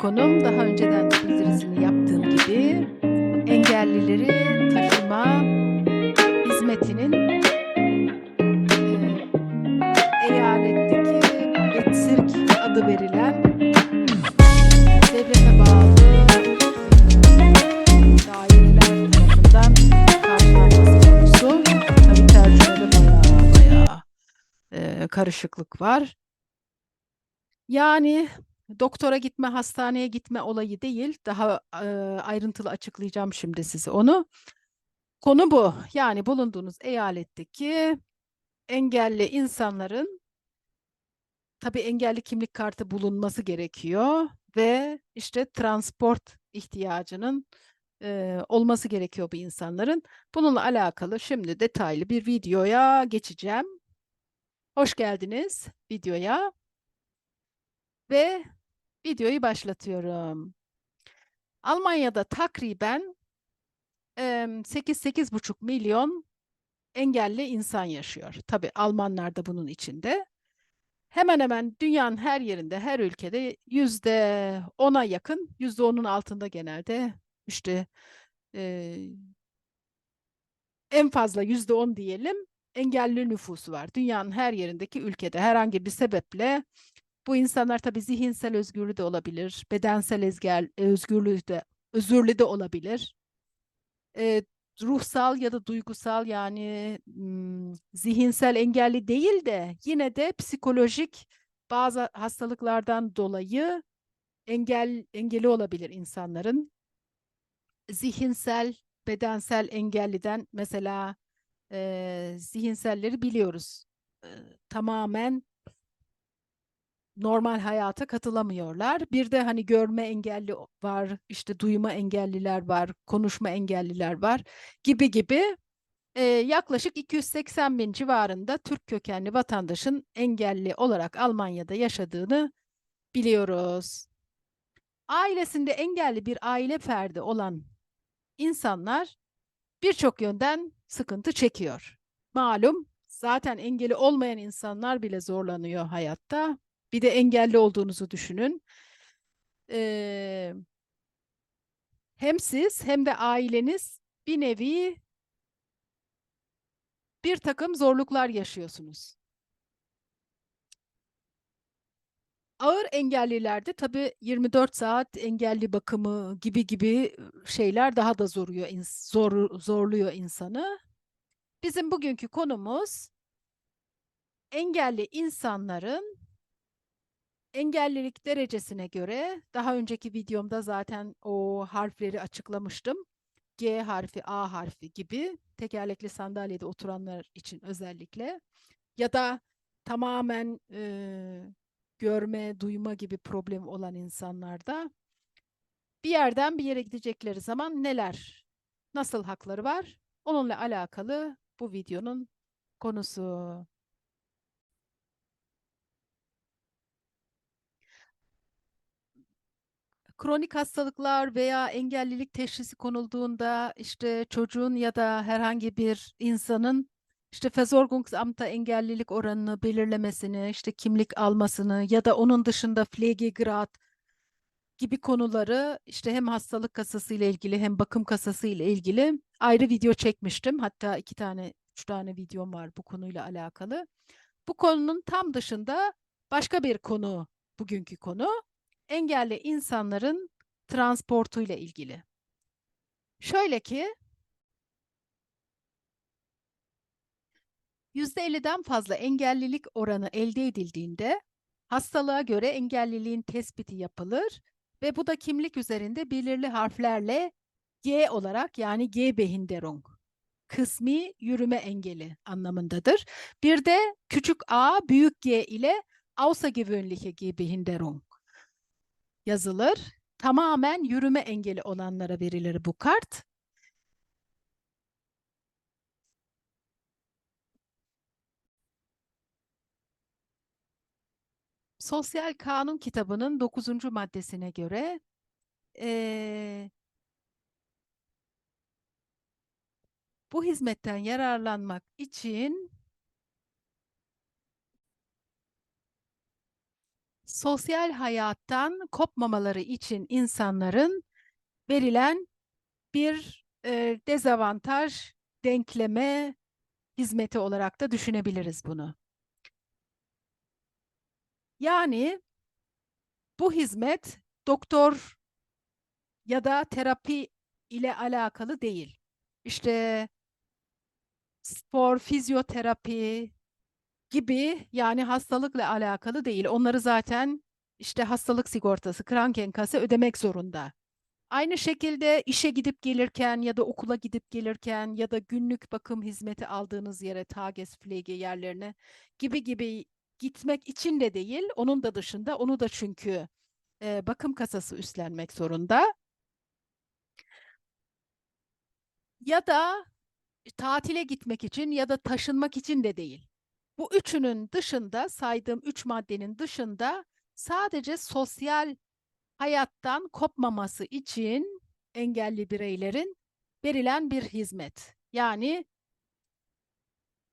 konum daha önceden de bildirisini yaptığım gibi engellileri taşıma hizmetinin eee, eyaletteki Betsirk adı verilen devlete bağlı daireler tarafından karşılanması konusu. Tabii tercümede bayağı bayağı eee, karışıklık var. Yani doktora gitme, hastaneye gitme olayı değil. Daha eee, ayrıntılı açıklayacağım şimdi size onu. Konu bu. Yani bulunduğunuz eyaletteki engelli insanların tabii engelli kimlik kartı bulunması gerekiyor ve işte transport ihtiyacının eee, olması gerekiyor bu insanların. Bununla alakalı şimdi detaylı bir videoya geçeceğim. Hoş geldiniz videoya ve videoyu başlatıyorum. Almanya'da takriben em, 8-8,5 milyon engelli insan yaşıyor. Tabii Almanlar da bunun içinde. Hemen hemen dünyanın her yerinde, her ülkede yüzde ona yakın, yüzde onun altında genelde işte e, en fazla yüzde on diyelim engelli nüfusu var. Dünyanın her yerindeki ülkede herhangi bir sebeple bu insanlar tabii zihinsel özgürlüğü de olabilir, bedensel ezgel, özgürlüğü de özürlü de olabilir. E, ruhsal ya da duygusal yani m, zihinsel engelli değil de yine de psikolojik bazı hastalıklardan dolayı engel engeli olabilir insanların. Zihinsel, bedensel engelliden mesela e, zihinselleri biliyoruz. E, tamamen normal hayata katılamıyorlar. Bir de hani görme engelli var, işte duyma engelliler var, konuşma engelliler var gibi gibi e, yaklaşık 280 bin civarında Türk kökenli vatandaşın engelli olarak Almanya'da yaşadığını biliyoruz. Ailesinde engelli bir aile ferdi olan insanlar birçok yönden sıkıntı çekiyor. Malum zaten engeli olmayan insanlar bile zorlanıyor hayatta. Bir de engelli olduğunuzu düşünün. Ee, hem siz hem de aileniz bir nevi bir takım zorluklar yaşıyorsunuz. Ağır engellilerde tabii 24 saat engelli bakımı gibi gibi şeyler daha da zoruyor, zor, zorluyor insanı. Bizim bugünkü konumuz engelli insanların engellilik derecesine göre daha önceki videomda zaten o harfleri açıklamıştım. G harfi, A harfi gibi tekerlekli sandalyede oturanlar için özellikle ya da tamamen e, görme, duyma gibi problem olan insanlarda bir yerden bir yere gidecekleri zaman neler, nasıl hakları var? Onunla alakalı bu videonun konusu. Kronik hastalıklar veya engellilik teşhisi konulduğunda işte çocuğun ya da herhangi bir insanın işte Versorgungsamt'a engellilik oranını belirlemesini, işte kimlik almasını ya da onun dışında Pflegegrad gibi konuları işte hem hastalık kasası ile ilgili hem bakım kasası ile ilgili ayrı video çekmiştim. Hatta iki tane, üç tane videom var bu konuyla alakalı. Bu konunun tam dışında başka bir konu bugünkü konu engelli insanların transportuyla ilgili. Şöyle ki %50'den fazla engellilik oranı elde edildiğinde hastalığa göre engelliliğin tespiti yapılır ve bu da kimlik üzerinde belirli harflerle G olarak yani G Behinderung kısmi yürüme engeli anlamındadır. Bir de küçük a büyük G ile außergewöhnliche Gehbehinderung yazılır. Tamamen yürüme engeli olanlara verilir bu kart. Sosyal Kanun kitabının 9. maddesine göre ee, bu hizmetten yararlanmak için sosyal hayattan kopmamaları için insanların verilen bir e, dezavantaj denkleme hizmeti olarak da düşünebiliriz bunu. Yani bu hizmet doktor ya da terapi ile alakalı değil. İşte spor, fizyoterapi gibi yani hastalıkla alakalı değil. Onları zaten işte hastalık sigortası, Krankenkasse ödemek zorunda. Aynı şekilde işe gidip gelirken ya da okula gidip gelirken ya da günlük bakım hizmeti aldığınız yere, Tagespflege yerlerine gibi gibi gitmek için de değil, onun da dışında onu da çünkü e, bakım kasası üstlenmek zorunda. Ya da tatile gitmek için ya da taşınmak için de değil. Bu üçünün dışında saydığım üç maddenin dışında sadece sosyal hayattan kopmaması için engelli bireylerin verilen bir hizmet. Yani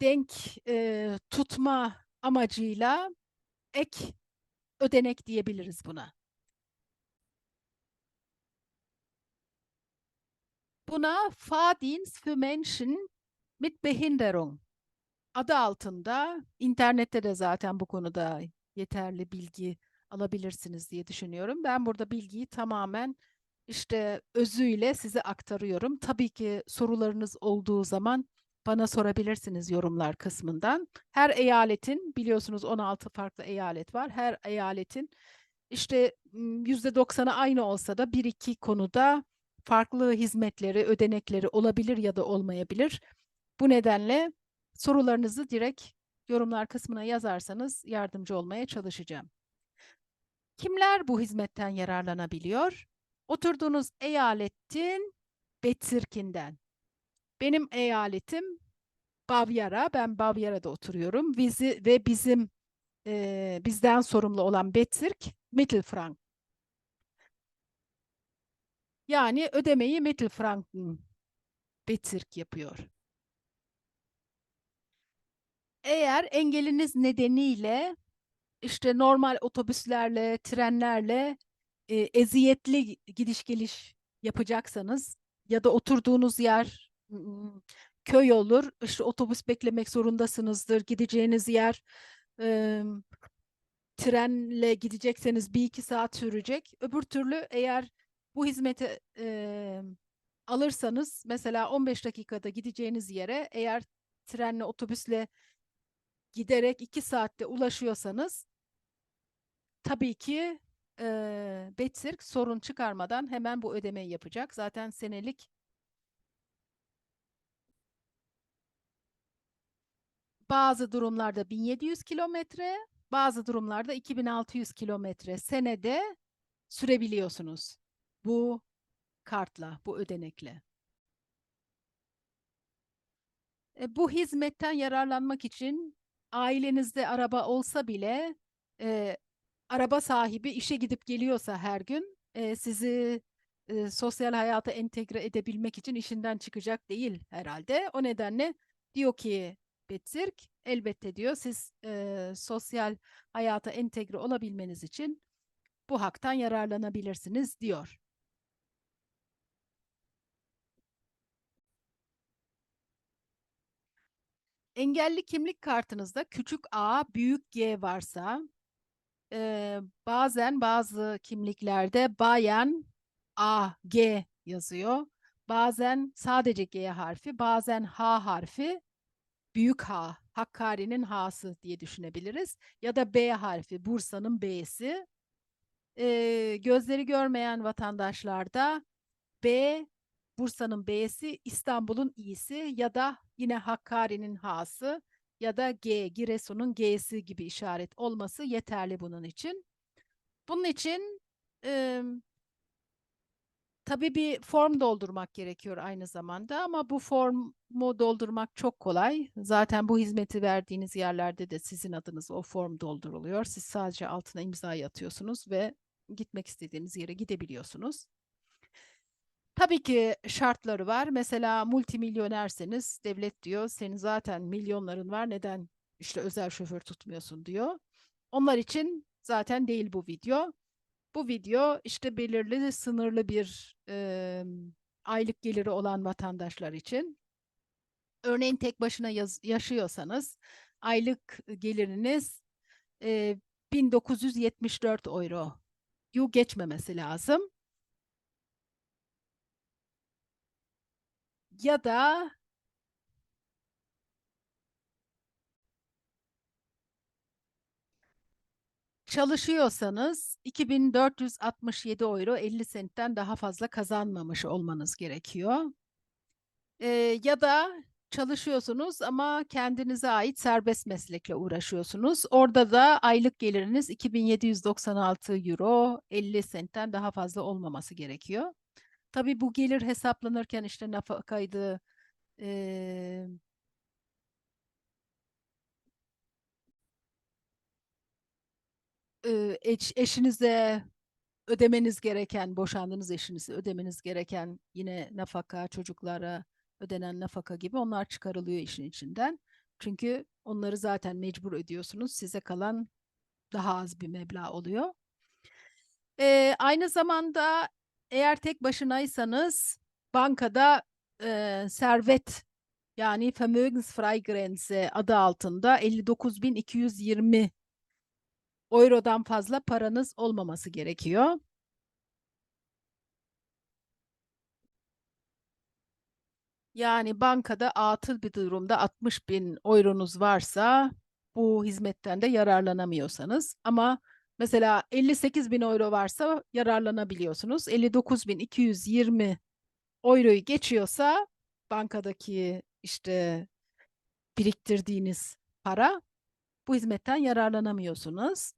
denk e, tutma amacıyla ek ödenek diyebiliriz buna. Buna Fahrdienst für Menschen mit Behinderung adı altında internette de zaten bu konuda yeterli bilgi alabilirsiniz diye düşünüyorum. Ben burada bilgiyi tamamen işte özüyle size aktarıyorum. Tabii ki sorularınız olduğu zaman bana sorabilirsiniz yorumlar kısmından. Her eyaletin biliyorsunuz 16 farklı eyalet var. Her eyaletin işte %90'ı aynı olsa da bir iki konuda farklı hizmetleri, ödenekleri olabilir ya da olmayabilir. Bu nedenle sorularınızı direkt yorumlar kısmına yazarsanız yardımcı olmaya çalışacağım. Kimler bu hizmetten yararlanabiliyor? Oturduğunuz eyaletin Bezirkinden. Benim eyaletim Bavyera. Ben Bavyera'da oturuyorum. Bizi ve bizim e, bizden sorumlu olan Bezirk Mittelfrank. Yani ödemeyi Mittelfrank'ın Bezirk yapıyor. Eğer engeliniz nedeniyle işte normal otobüslerle, trenlerle e, eziyetli gidiş geliş yapacaksanız ya da oturduğunuz yer köy olur, işte otobüs beklemek zorundasınızdır, gideceğiniz yer e, trenle gidecekseniz bir iki saat sürecek. Öbür türlü eğer bu hizmeti e, alırsanız mesela 15 dakikada gideceğiniz yere eğer trenle otobüsle giderek iki saatte ulaşıyorsanız tabii ki e, Betsirk sorun çıkarmadan hemen bu ödemeyi yapacak. Zaten senelik bazı durumlarda 1700 kilometre, bazı durumlarda 2600 kilometre senede sürebiliyorsunuz. Bu kartla, bu ödenekle. E, bu hizmetten yararlanmak için ailenizde araba olsa bile e, araba sahibi işe gidip geliyorsa her gün e, sizi e, sosyal hayata entegre edebilmek için işinden çıkacak değil herhalde. O nedenle diyor ki Betzirk elbette diyor siz e, sosyal hayata entegre olabilmeniz için bu haktan yararlanabilirsiniz diyor. Engelli kimlik kartınızda küçük a, büyük G varsa e, bazen bazı kimliklerde bayan A, G yazıyor. Bazen sadece G harfi, bazen H harfi, büyük H, Hakkari'nin H'sı diye düşünebiliriz. Ya da B harfi, Bursa'nın B'si. E, gözleri görmeyen vatandaşlarda B, Bursa'nın B'si, İstanbul'un İ'si ya da yine Hakkari'nin H'sı ya da G, Giresun'un G'si gibi işaret olması yeterli bunun için. Bunun için e, tabii bir form doldurmak gerekiyor aynı zamanda ama bu formu doldurmak çok kolay. Zaten bu hizmeti verdiğiniz yerlerde de sizin adınız o form dolduruluyor. Siz sadece altına imza atıyorsunuz ve gitmek istediğiniz yere gidebiliyorsunuz. Tabii ki şartları var. Mesela multimilyonerseniz devlet diyor senin zaten milyonların var neden işte özel şoför tutmuyorsun diyor. Onlar için zaten değil bu video. Bu video işte belirli sınırlı bir e, aylık geliri olan vatandaşlar için. Örneğin tek başına yaz, yaşıyorsanız aylık geliriniz e, 1974 euro yu geçmemesi lazım. Ya da çalışıyorsanız 2467 euro 50 sentten daha fazla kazanmamış olmanız gerekiyor. Ee, ya da çalışıyorsunuz ama kendinize ait serbest meslekle uğraşıyorsunuz. Orada da aylık geliriniz 2796 euro 50 sentten daha fazla olmaması gerekiyor. Tabii bu gelir hesaplanırken işte nafakaydı, e, eş, eşinize ödemeniz gereken, boşandığınız eşinize ödemeniz gereken yine nafaka, çocuklara ödenen nafaka gibi onlar çıkarılıyor işin içinden. Çünkü onları zaten mecbur ödüyorsunuz. Size kalan daha az bir meblağ oluyor. Ee, aynı zamanda eğer tek başınaysanız bankada e, servet yani Vermögensfreigrenze adı altında 59.220 eurodan fazla paranız olmaması gerekiyor. Yani bankada atıl bir durumda 60 bin euronuz varsa bu hizmetten de yararlanamıyorsanız ama mesela 58 bin euro varsa yararlanabiliyorsunuz. 59.220 euroyu geçiyorsa bankadaki işte biriktirdiğiniz para bu hizmetten yararlanamıyorsunuz.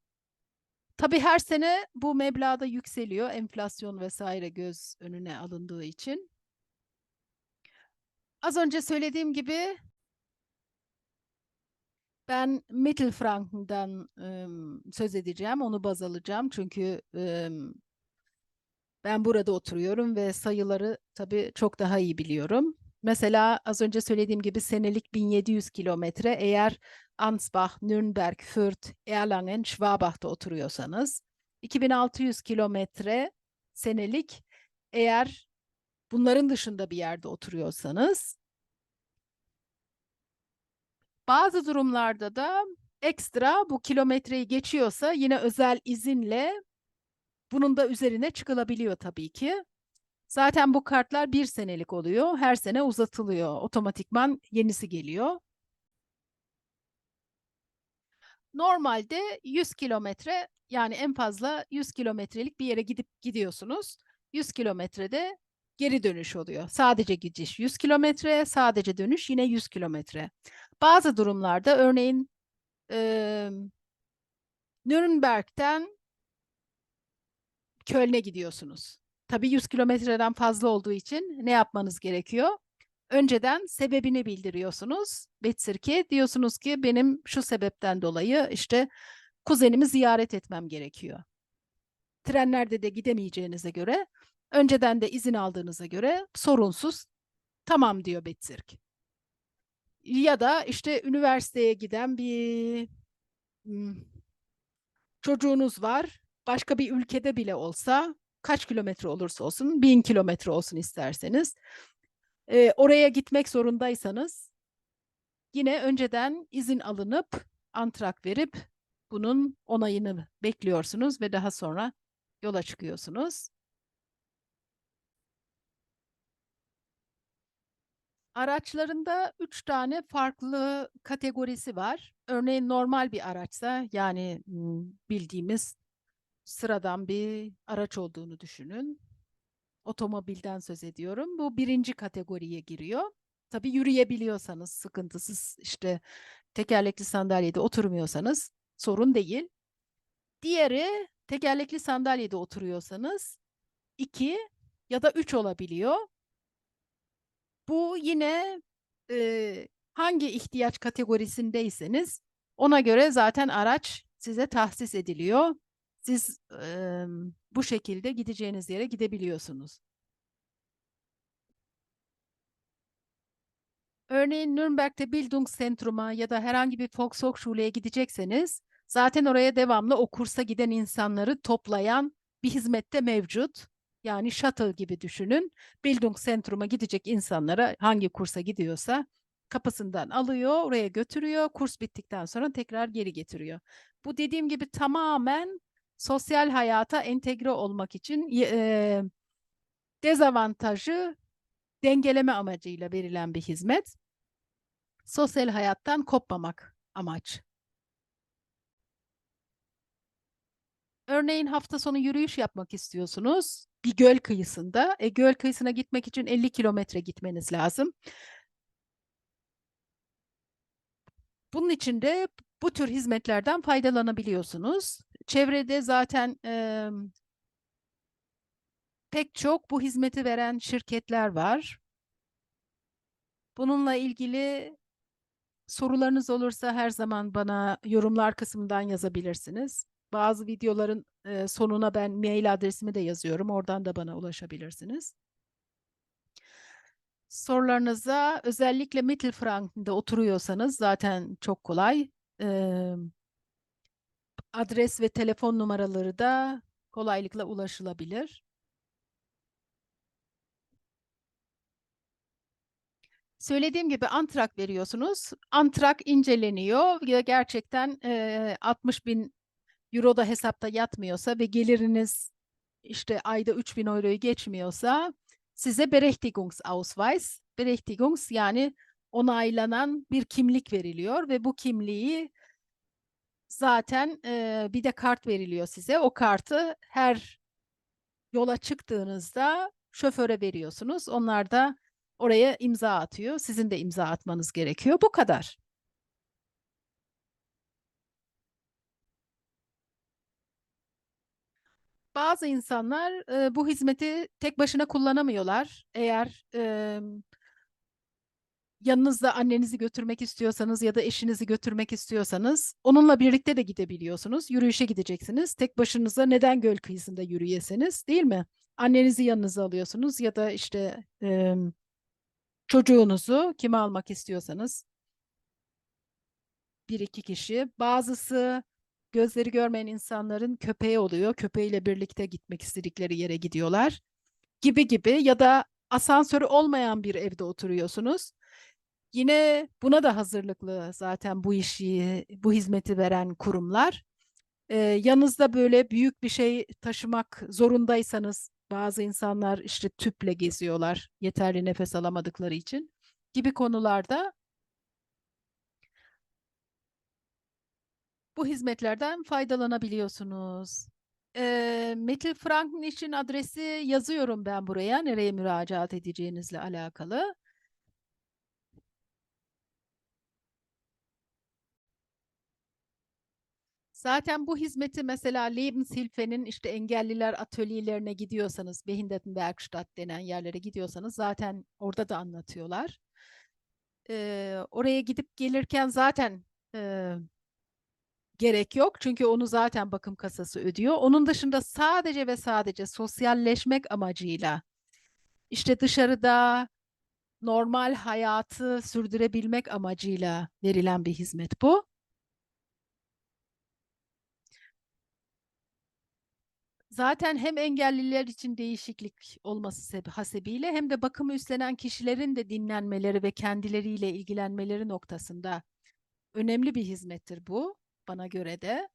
Tabii her sene bu meblağda yükseliyor enflasyon vesaire göz önüne alındığı için. Az önce söylediğim gibi ben Mittelfranken'dan ım, söz edeceğim, onu baz alacağım. Çünkü ım, ben burada oturuyorum ve sayıları tabii çok daha iyi biliyorum. Mesela az önce söylediğim gibi senelik 1700 kilometre. Eğer Ansbach, Nürnberg, Fürth, Erlangen, Schwabach'ta oturuyorsanız 2600 kilometre senelik. Eğer bunların dışında bir yerde oturuyorsanız bazı durumlarda da ekstra bu kilometreyi geçiyorsa yine özel izinle bunun da üzerine çıkılabiliyor tabii ki. Zaten bu kartlar bir senelik oluyor. Her sene uzatılıyor. Otomatikman yenisi geliyor. Normalde 100 kilometre yani en fazla 100 kilometrelik bir yere gidip gidiyorsunuz. 100 kilometrede geri dönüş oluyor. Sadece gidiş 100 kilometre, sadece dönüş yine 100 kilometre. Bazı durumlarda örneğin e, Nürnberg'den Köln'e gidiyorsunuz. Tabii 100 kilometreden fazla olduğu için ne yapmanız gerekiyor? Önceden sebebini bildiriyorsunuz. Bezirke diyorsunuz ki benim şu sebepten dolayı işte kuzenimi ziyaret etmem gerekiyor. Trenlerde de gidemeyeceğinize göre önceden de izin aldığınıza göre sorunsuz tamam diyor Bezirk. Ya da işte üniversiteye giden bir hmm, çocuğunuz var. Başka bir ülkede bile olsa kaç kilometre olursa olsun bin kilometre olsun isterseniz e, oraya gitmek zorundaysanız yine önceden izin alınıp antrak verip bunun onayını bekliyorsunuz ve daha sonra yola çıkıyorsunuz. Araçlarında üç tane farklı kategorisi var. Örneğin normal bir araçsa yani bildiğimiz sıradan bir araç olduğunu düşünün. Otomobilden söz ediyorum. Bu birinci kategoriye giriyor. Tabii yürüyebiliyorsanız, sıkıntısız işte tekerlekli sandalyede oturmuyorsanız sorun değil. Diğeri tekerlekli sandalyede oturuyorsanız iki ya da üç olabiliyor. Bu yine e, hangi ihtiyaç kategorisindeyseniz ona göre zaten araç size tahsis ediliyor. Siz e, bu şekilde gideceğiniz yere gidebiliyorsunuz. Örneğin Nürnberg'de Bildungszentrum'a ya da herhangi bir Volkshochschule'ye gidecekseniz Zaten oraya devamlı o kursa giden insanları toplayan bir hizmette mevcut. Yani shuttle gibi düşünün. Bildungszentrum'a gidecek insanlara hangi kursa gidiyorsa kapısından alıyor, oraya götürüyor. Kurs bittikten sonra tekrar geri getiriyor. Bu dediğim gibi tamamen sosyal hayata entegre olmak için e, dezavantajı dengeleme amacıyla verilen bir hizmet. Sosyal hayattan kopmamak amaç. Örneğin hafta sonu yürüyüş yapmak istiyorsunuz bir göl kıyısında. E, göl kıyısına gitmek için 50 kilometre gitmeniz lazım. Bunun için de bu tür hizmetlerden faydalanabiliyorsunuz. Çevrede zaten e, pek çok bu hizmeti veren şirketler var. Bununla ilgili sorularınız olursa her zaman bana yorumlar kısmından yazabilirsiniz. Bazı videoların e, sonuna ben mail adresimi de yazıyorum. Oradan da bana ulaşabilirsiniz. Sorularınıza özellikle Mittelfranken'da oturuyorsanız zaten çok kolay. E, adres ve telefon numaraları da kolaylıkla ulaşılabilir. Söylediğim gibi antrak veriyorsunuz. Antrak inceleniyor. Gerçekten e, 60 bin euro da hesapta yatmıyorsa ve geliriniz işte ayda 3000 euroyu geçmiyorsa size Berechtigungsausweis, Berechtigungs yani onaylanan bir kimlik veriliyor ve bu kimliği zaten e, bir de kart veriliyor size. O kartı her yola çıktığınızda şoföre veriyorsunuz. Onlar da oraya imza atıyor. Sizin de imza atmanız gerekiyor. Bu kadar. Bazı insanlar e, bu hizmeti tek başına kullanamıyorlar. Eğer e, yanınızda annenizi götürmek istiyorsanız ya da eşinizi götürmek istiyorsanız onunla birlikte de gidebiliyorsunuz. Yürüyüşe gideceksiniz. Tek başınıza neden göl kıyısında yürüyeseniz değil mi? Annenizi yanınıza alıyorsunuz ya da işte e, çocuğunuzu kime almak istiyorsanız bir iki kişi. Bazısı gözleri görmeyen insanların köpeği oluyor. Köpeğiyle birlikte gitmek istedikleri yere gidiyorlar. Gibi gibi ya da asansörü olmayan bir evde oturuyorsunuz. Yine buna da hazırlıklı zaten bu işi, bu hizmeti veren kurumlar. Ee, yanınızda böyle büyük bir şey taşımak zorundaysanız bazı insanlar işte tüple geziyorlar yeterli nefes alamadıkları için gibi konularda bu hizmetlerden faydalanabiliyorsunuz. E, Metal Franklin için adresi yazıyorum ben buraya. Nereye müracaat edeceğinizle alakalı. Zaten bu hizmeti mesela Lebenshilfe'nin işte engelliler atölyelerine gidiyorsanız, Behindertenwerkstatt denen yerlere gidiyorsanız zaten orada da anlatıyorlar. Ee, oraya gidip gelirken zaten e, gerek yok. Çünkü onu zaten bakım kasası ödüyor. Onun dışında sadece ve sadece sosyalleşmek amacıyla işte dışarıda normal hayatı sürdürebilmek amacıyla verilen bir hizmet bu. Zaten hem engelliler için değişiklik olması hasebiyle hem de bakımı üstlenen kişilerin de dinlenmeleri ve kendileriyle ilgilenmeleri noktasında önemli bir hizmettir bu bana göre de.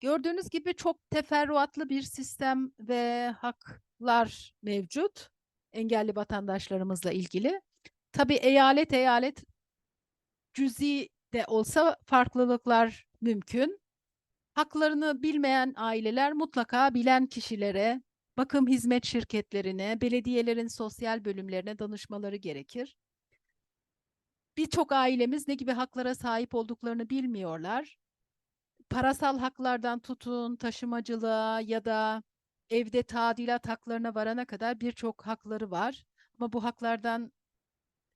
Gördüğünüz gibi çok teferruatlı bir sistem ve haklar mevcut engelli vatandaşlarımızla ilgili. Tabii eyalet eyalet cüzi de olsa farklılıklar mümkün. Haklarını bilmeyen aileler mutlaka bilen kişilere, bakım hizmet şirketlerine, belediyelerin sosyal bölümlerine danışmaları gerekir birçok ailemiz ne gibi haklara sahip olduklarını bilmiyorlar. Parasal haklardan tutun, taşımacılığa ya da evde tadilat haklarına varana kadar birçok hakları var. Ama bu haklardan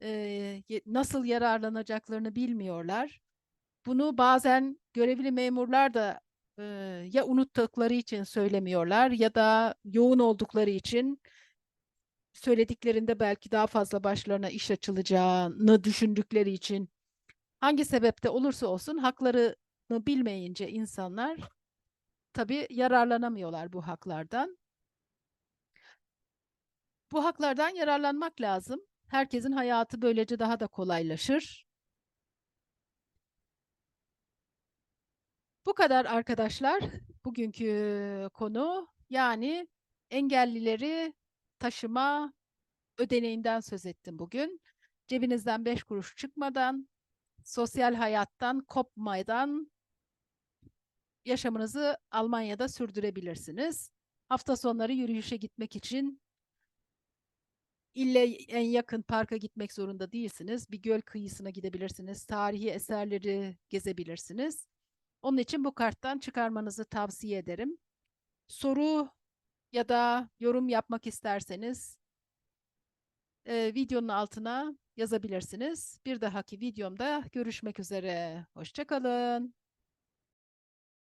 e, nasıl yararlanacaklarını bilmiyorlar. Bunu bazen görevli memurlar da e, ya unuttukları için söylemiyorlar ya da yoğun oldukları için söylediklerinde belki daha fazla başlarına iş açılacağını düşündükleri için Hangi sebepte olursa olsun haklarını bilmeyince insanlar tabii yararlanamıyorlar bu haklardan. Bu haklardan yararlanmak lazım. Herkesin hayatı böylece daha da kolaylaşır. Bu kadar arkadaşlar. Bugünkü konu yani engellileri taşıma ödeneğinden söz ettim bugün. Cebinizden beş kuruş çıkmadan, sosyal hayattan kopmadan yaşamınızı Almanya'da sürdürebilirsiniz. Hafta sonları yürüyüşe gitmek için ille en yakın parka gitmek zorunda değilsiniz. Bir göl kıyısına gidebilirsiniz. Tarihi eserleri gezebilirsiniz. Onun için bu karttan çıkarmanızı tavsiye ederim. Soru ya da yorum yapmak isterseniz e, videonun altına yazabilirsiniz. Bir dahaki videomda görüşmek üzere. Hoşçakalın.